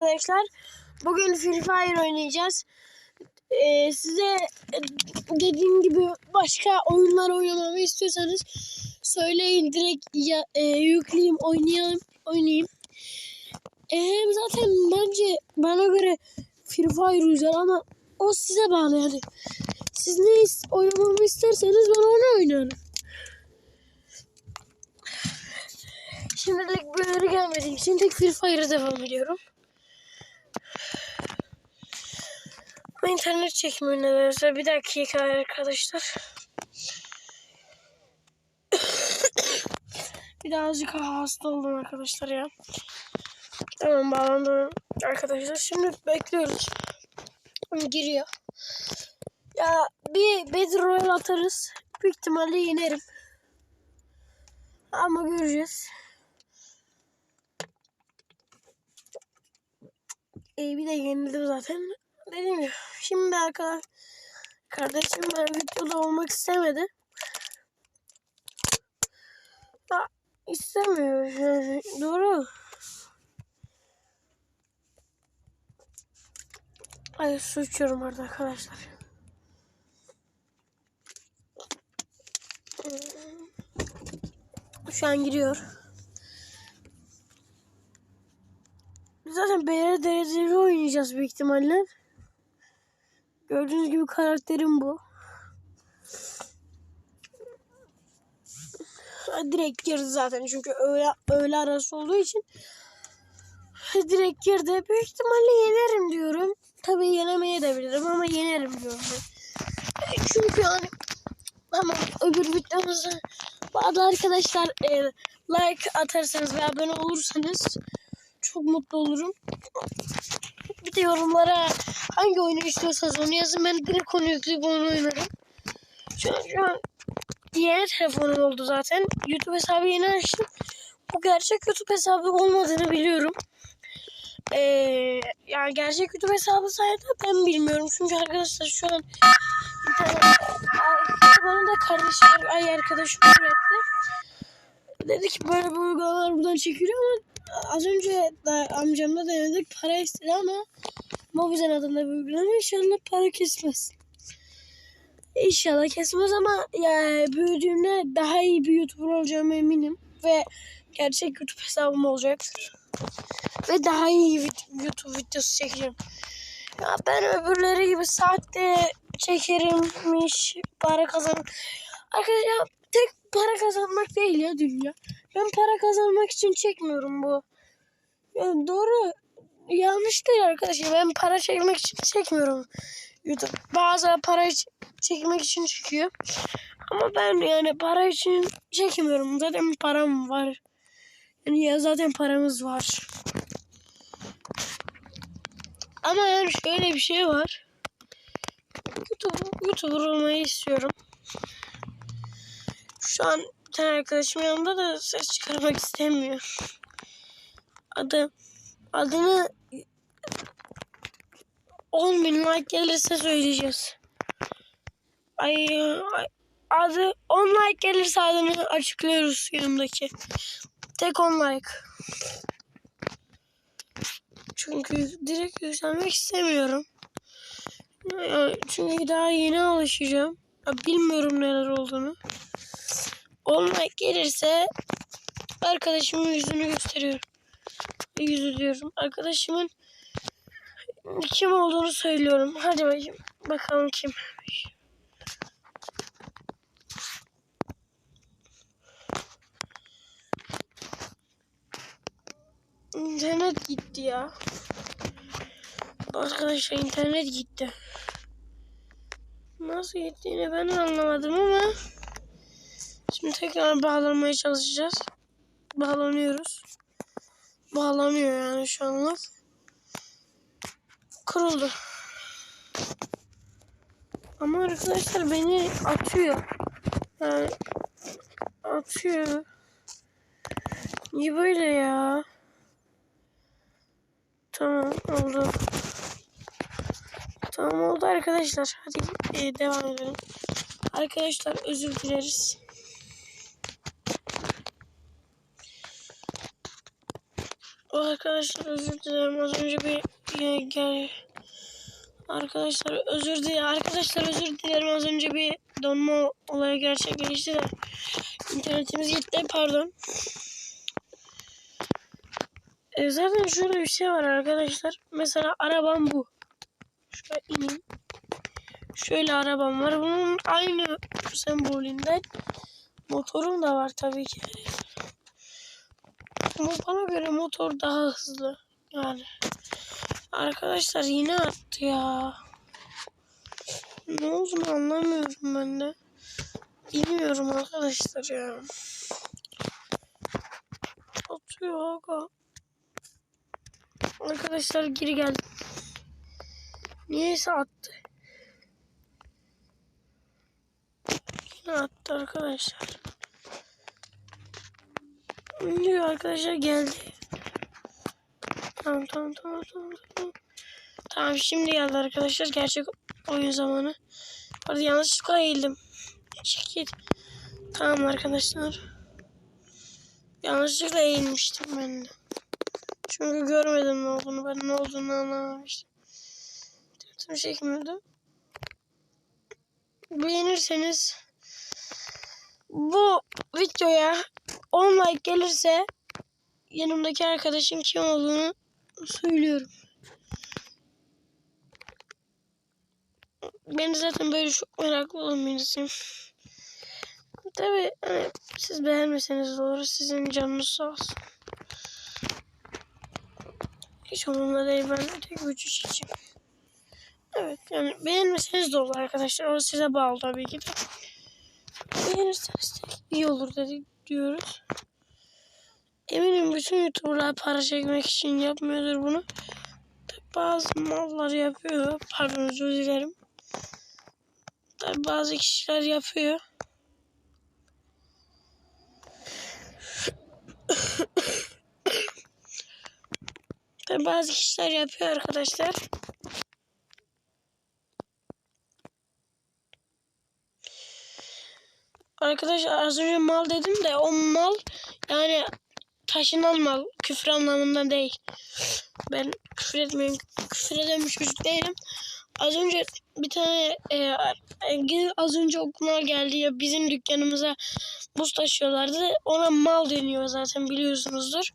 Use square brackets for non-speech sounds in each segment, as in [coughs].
arkadaşlar. Bugün Free Fire oynayacağız. Ee, size dediğim gibi başka oyunlar oynamamı istiyorsanız söyleyin direkt ya, e, yükleyeyim oynayalım oynayayım. E, hem zaten bence bana göre Free Fire güzel ama o size bağlı yani. Siz ne oynamamı isterseniz ben onu oynarım. Şimdilik böyle gelmediği için tek Free Fire'a devam ediyorum. Ama internet çekmiyor nedense. Bir dakika arkadaşlar. [coughs] bir daha azıcık hasta oldum arkadaşlar ya. Tamam bağlandım arkadaşlar. Şimdi bekliyoruz. Giriyor. Ya bir Battle Royale atarız. Büyük ihtimalle yenerim. Ama göreceğiz. Ee, bir de yenildim zaten. Dediğim gibi. Şimdi arkadaşlar kardeşim ben videoda olmak istemedi. Ya istemiyor. Yani, doğru. Ay su içiyorum orada arkadaşlar. Şu an giriyor. Zaten BR dereceli oynayacağız büyük ihtimalle. Gördüğünüz gibi karakterim bu. Direkt girdi zaten çünkü öğle, öğle arası olduğu için. Direkt girdi. Büyük ihtimalle yenerim diyorum. Tabii yenemeye de bilirim ama yenerim diyorum ben. Çünkü yani ama öbür videomuzda bazı arkadaşlar e, like atarsanız ve abone olursanız çok mutlu olurum. Bir de yorumlara hangi oyunu istiyorsanız onu yazın. Ben direkt onu yükleyip onu oynarım. Şu an, şu an yeni telefonum oldu zaten. YouTube hesabı yeni açtım. Bu gerçek YouTube hesabı olmadığını biliyorum. Ee, yani gerçek YouTube hesabı sayede ben bilmiyorum. Çünkü arkadaşlar şu an internet, bana da kardeşim, ay arkadaşım öğretti. Dedi ki böyle bu uygulamalar buradan çekiliyor ama az önce da amcamla denedik para istedi ama Mobizen adında bir uygulama inşallah para kesmez. İnşallah kesmez ama yani büyüdüğümde daha iyi bir YouTuber olacağıma eminim. Ve gerçek YouTube hesabım olacak. Ve daha iyi YouTube videosu çekeceğim. Ya ben öbürleri gibi saatte çekerimmiş, para kazan. Arkadaşlar tek para kazanmak değil ya dünya. Ben para kazanmak için çekmiyorum bu. Ya doğru yanlış değil arkadaşlar. Ben para çekmek için çekmiyorum. YouTube bazı para çekmek için çekiyor. Ama ben yani para için çekmiyorum. Zaten param var. Yani ya zaten paramız var. Ama yani şöyle bir şey var. YouTube, YouTuber olmayı istiyorum. Şu an bir tane arkadaşım yanında da ses çıkarmak istemiyor. Adı adını 10 bin like gelirse söyleyeceğiz. Ay, adı 10 like gelirse adını açıklıyoruz yanımdaki. Tek 10 like. Çünkü direkt yükselmek istemiyorum. Çünkü daha yeni alışacağım. Bilmiyorum neler olduğunu. 10 like gelirse arkadaşımın yüzünü gösteriyorum. Diyorum. Arkadaşımın kim olduğunu söylüyorum. Hadi bakayım. Bakalım kim. İnternet gitti ya. Arkadaşlar internet gitti. Nasıl gittiğini ben anlamadım ama şimdi tekrar bağlanmaya çalışacağız. Bağlanıyoruz. Bağlanıyor yani şu anlık. Kırıldı. Ama arkadaşlar beni atıyor. Yani atıyor. Niye böyle ya? Tamam oldu. Tamam oldu arkadaşlar. Hadi e, devam edelim. Arkadaşlar özür dileriz. Arkadaşlar özür dilerim. Az önce bir gel. Arkadaşlar özür dilerim. Arkadaşlar özür dilerim. Az önce bir donma olayı gerçekleşti de. İnternetimiz gitti. Pardon. E, zaten şöyle bir şey var arkadaşlar. Mesela arabam bu. Şöyle ineyim. Şöyle arabam var. Bunun aynı sembolünden motorum da var tabii ki. Bana göre motor daha hızlı. Yani. Arkadaşlar yine attı ya. Ne olduğunu anlamıyorum ben de. Bilmiyorum arkadaşlar ya. Atıyor aga. Arkadaşlar geri geldi. Niyeyse attı. Yine attı arkadaşlar. Diyor arkadaşlar geldi. Tamam tamam tamam tamam tamam. Tamam şimdi geldi arkadaşlar gerçek oyun zamanı. Orada yanlışlıkla eğildim. Git. Tamam arkadaşlar. Yanlışlıkla eğilmiştim ben de. Çünkü görmedim ne olduğunu. Ben ne olduğunu anlamamıştım. Tüm çekmiyordum. Beğenirseniz bu videoya 10 like gelirse yanımdaki arkadaşın kim olduğunu söylüyorum. Ben zaten böyle çok meraklı olan birisiyim. Tabi hani siz beğenmeseniz de olur. Sizin canınız sağ olsun. Hiç umurumda değil. Ben de tek gücü çekeceğim. Evet yani beğenmeseniz de olur arkadaşlar. O size bağlı tabii ki de. Beğenirseniz iyi olur dedik diyoruz. Eminim bütün YouTuber'lar para çekmek için yapmıyordur bunu. Tabii bazı mallar yapıyor. Pardon özür dilerim. Tabii bazı kişiler yapıyor. [coughs] Tabii bazı kişiler yapıyor arkadaşlar. Arkadaşlar az önce mal dedim de o mal yani taşınan mal küfür anlamında değil. Ben küfür etmiyorum. Küfür eden bir çocuk değilim. Az önce bir tane e, az önce okula geldi ya bizim dükkanımıza buz taşıyorlardı. Ona mal deniyor zaten biliyorsunuzdur.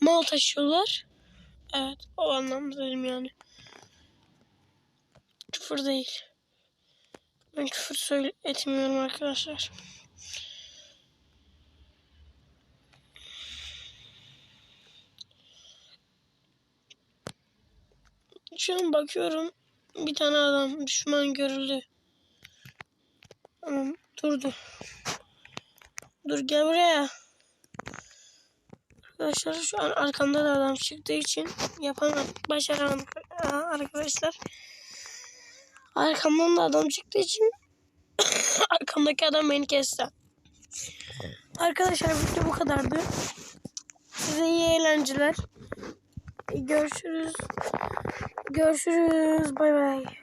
Mal taşıyorlar. Evet o anlamda dedim yani. Küfür değil. Ben küfür söyle etmiyorum arkadaşlar. Şu an bakıyorum. Bir tane adam düşman görüldü. Tamam durdu. Dur gel buraya. Arkadaşlar şu an arkamda da adam çıktığı için yapamadım. Başaramadım arkadaşlar. Arkamdan da adam çıktığı için [coughs] arkamdaki adam beni kesti. Arkadaşlar video bu kadardı. Size iyi eğlenceler. Görüşürüz. Görüşürüz. Bay bay.